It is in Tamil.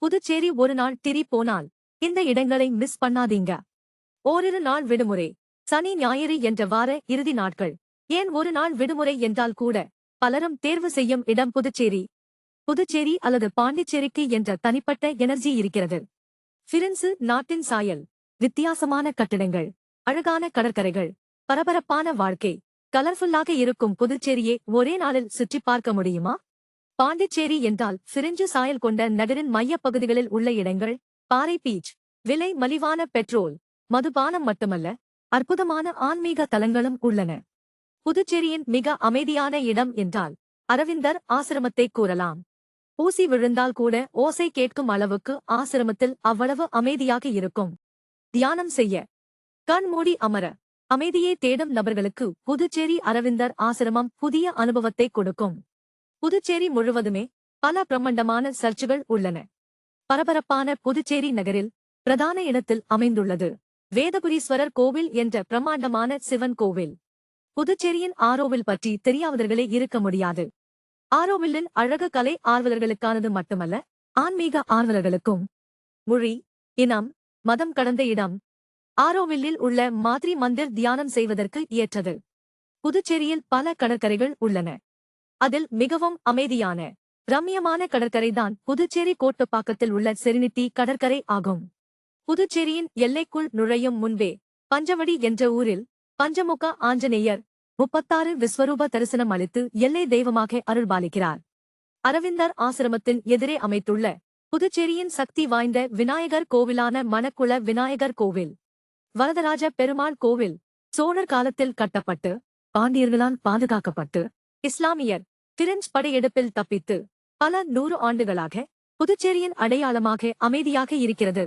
புதுச்சேரி ஒரு நாள் திரி போனால் இந்த இடங்களை மிஸ் பண்ணாதீங்க. ஓரிரு நாள் விடுமுறை. சனி ஞாயிறு என்ற வார இறுதி நாட்கள். ஏன் ஒரு நாள் விடுமுறை என்றால் கூட பலரும் தேர்வு செய்யும் இடம் புதுச்சேரி. புதுச்சேரி அல்லது பாண்டிச்சேரிக்கு என்ற தனிப்பட்ட எனர்ஜி இருக்கிறது. பிரென்சு நாட்டின் சாயல். வித்தியாசமான கட்டிடங்கள். அழகான கடற்கரைகள். பரபரப்பான வாழ்க்கை. கலர்ஃபுல்லாக இருக்கும் புதுச்சேரியை ஒரே நாளில் சுற்றிப் பார்க்க முடியுமா? பாண்டிச்சேரி என்றால் சிரிஞ்சு சாயல் கொண்ட நகரின் மையப் பகுதிகளில் உள்ள இடங்கள் பாறை பீச் விலை மலிவான பெட்ரோல் மதுபானம் மட்டுமல்ல அற்புதமான ஆன்மீக தலங்களும் உள்ளன. புதுச்சேரியின் மிக அமைதியான இடம் என்றால் அரவிந்தர் ஆசிரமத்தை கூறலாம். ஊசி விழுந்தால் கூட ஓசை கேட்கும் அளவுக்கு ஆசிரமத்தில் அவ்வளவு அமைதியாக இருக்கும். தியானம் செய்ய. கண் மூடி அமர. அமைதியை தேடும் நபர்களுக்கு புதுச்சேரி அரவிந்தர் ஆசிரமம் புதிய அனுபவத்தை கொடுக்கும். புதுச்சேரி முழுவதுமே பல பிரம்மாண்டமான சர்ச்சுகள் உள்ளன. பரபரப்பான புதுச்சேரி நகரில் பிரதான இடத்தில் அமைந்துள்ளது. வேதபுரீஸ்வரர் கோவில் என்ற பிரம்மாண்டமான சிவன் கோவில். புதுச்சேரியின் ஆரோவில் பற்றி தெரியாதவர்களே இருக்க முடியாது. ஆரோவில்லில் அழகு கலை ஆர்வலர்களுக்கானது மட்டுமல்ல ஆன்மீக ஆர்வலர்களுக்கும். மொழி இனம் மதம் கடந்த இடம். ஆரோவில்லில் உள்ள மாதிரி மந்திர் தியானம் செய்வதற்கு ஏற்றது. புதுச்சேரியில் பல கடற்கரைகள் உள்ளன. அதில் மிகவும் அமைதியான ரம்யமான கடற்கரைதான் புதுச்சேரி கோட்டப்பாக்கத்தில் உள்ள செரினிட்டி கடற்கரை ஆகும். புதுச்சேரியின் எல்லைக்குள் நுழையும் முன்பே பஞ்சவடி என்ற ஊரில் பஞ்சமுக ஆஞ்சநேயர் முப்பத்தாறு விஸ்வரூப தரிசனம் அளித்து எல்லை தெய்வமாக அருள்பாலிக்கிறார். அரவிந்தர் ஆசிரமத்தின் எதிரே அமைத்துள்ள புதுச்சேரியின் சக்தி வாய்ந்த விநாயகர் கோவிலான மணக்குள விநாயகர் கோவில் வரதராஜ பெருமாள் கோவில் சோழர் காலத்தில் கட்டப்பட்டு பாண்டியர்களால் பாதுகாக்கப்பட்டு இஸ்லாமியர் பிரெஞ்ச் படையெடுப்பில் தப்பித்து பல நூறு ஆண்டுகளாக புதுச்சேரியின் அடையாளமாக அமைதியாக இருக்கிறது.